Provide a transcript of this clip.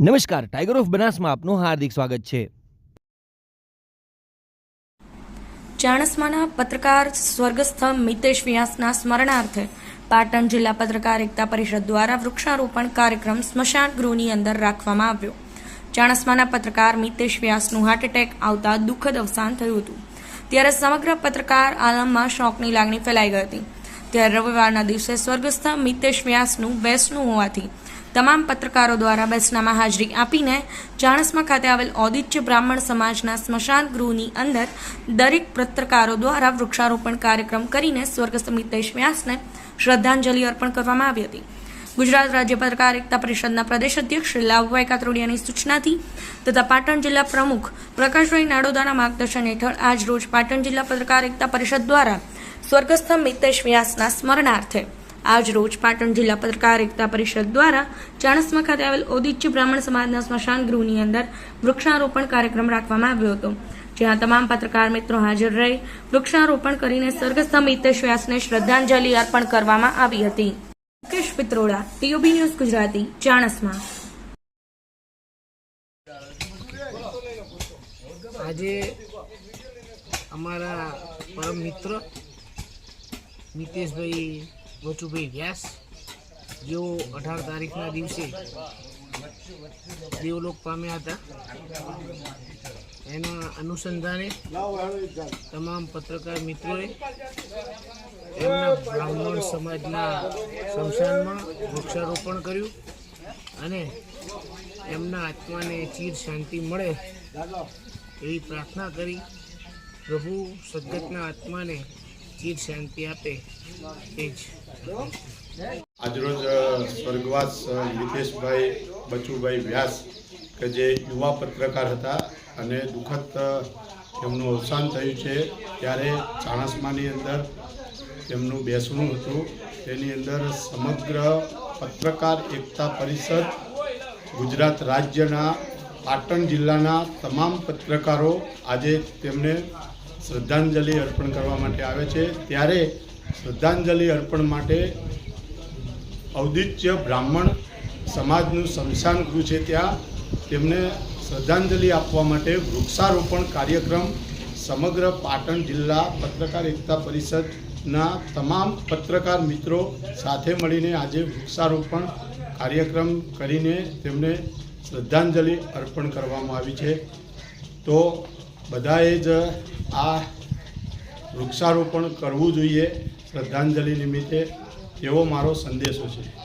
નમસ્કાર tiger of બનાસમાં આપનું હાર્દિક સ્વાગત છે. ચાણસમાના પત્રકાર સ્વર્ગસ્થ મિતેશ વ્યાસના સ્મરણાર્થે પાટણ જિલ્લા પત્રકાર એકતા પરિષદ દ્વારા વૃક્ષારોપણ કાર્યક્રમ સ્મશાન ગૃહની અંદર રાખવામાં આવ્યો. ચાણસમાના પત્રકાર મિતેશ વ્યાસનું હાર્ટ એટેક આવતા દુઃખદ અવસાન થયું હતું. ત્યારે સમગ્ર પત્રકાર આલમમાં શોકની લાગણી ફેલાઈ ગઈ હતી. ત્યારે રવિવારના દિવસે સ્વર્ગસ્થ મિતેશ વ્યાસનું બેસણું હોવાથી તમામ પત્રકારો દ્વારા બેસનામાં હાજરી આપીને ચાણસમા ખાતે આવેલ ઔદિત્ય બ્રાહ્મણ સમાજના સ્મશાન ગૃહની અંદર દરેક પત્રકારો દ્વારા વૃક્ષારોપણ કાર્યક્રમ કરીને સ્વર્ગસ્થ મિતેશ વ્યાસને શ્રદ્ધાંજલિ અર્પણ કરવામાં આવી હતી. ગુજરાત રાજ્ય પત્રકાર એકતા પરિષદના પ્રદેશ અધ્યક્ષ શ્રી લાભભાઈ કાતરોડિયાની સૂચનાથી તથા પાટણ જિલ્લા પ્રમુખ પ્રકાશભાઈ નાડોદાના માર્ગદર્શન હેઠળ આજ રોજ પાટણ જિલ્લા પત્રકાર એકતા પરિષદ દ્વારા સ્વર્ગસ્થ મિતેશ વ્યાસના સ્મરણાર્થે આજ રોજ પાટણ જિલ્લા પત્રકાર એકતા પરિષદ દ્વારા ચાણસ્મા ખાતે આવેલ ઔદિત્ય બ્રાહ્મણ સમાજના સ્મશાન ગૃહની અંદર વૃક્ષારોપણ કાર્યક્રમ રાખવામાં આવ્યો હતો, જ્યાં તમામ પત્રકાર મિત્રો હાજર રહી વૃક્ષારોપણ કરીને સ્વર્ગસ્થ મિતેશ વ્યાસને શ્રદ્ધાંજલિ અર્પણ કરવામાં આવી હતી. Mukesh Pitroda TOB news Gujarati, Chanasma. આજે અમારા પરમ મિત્ર મિતેશભાઈ ગોચુભાઈ વ્યાસ જેઓ અઢાર તારીખના દિવસે દેવલોક પામ્યા હતા, એના અનુસંધાને તમામ પત્રકાર મિત્રોએ એમના બ્રાહ્મણ સમાજના શમશાનમાં વૃક્ષારોપણ કર્યું અને એમના આત્માને ચીર શાંતિ મળે એવી પ્રાર્થના કરી. પ્રભુ સદગતના આત્માને ચીર શાંતિ આપે એ જ. આજરોજ સ્વર્ગવાસ અ, બચુભાઈ વ્યાસ કે જે યુવા પત્રકાર હતા અને દુઃખદ તેમનું અવસાન થયું છે ત્યારે ચાણસમાની અંદર તેમનું બેસણું હતું. તેની અંદર સમગ્ર પત્રકાર એકતા પરિષદ ગુજરાત રાજ્યના પાટણ જિલ્લાના તમામ પત્રકારો આજે તેમને શ્રદ્ધાંજલિ અર્પણ કરવા માટે આવે છે. ત્યારે શ્રદ્ધાંજલિ અર્પણ માટે ઔદિત્ય બ્રાહ્મણ સમાજનું શમશાન ગૃહ છે ત્યાં. તેમને શ્રદ્ધાંજલિ આપવા માટે વૃક્ષારોપણ કાર્યક્રમ સમગ્ર પાટણ જિલ્લા પત્રકાર એકતા પરિષદના તમામ પત્રકાર મિત્રો સાથે મળીને આજે વૃક્ષારોપણ કાર્યક્રમ કરીને તેમને શ્રદ્ધાંજલિ અર્પણ કરવામાં આવી છે. તો બધાએ જ આ વૃક્ષારોપણ કરવું જોઈએ. શ્રદ્ધાંજલિ નિમિત્તે એવો મારો સંદેશો છે.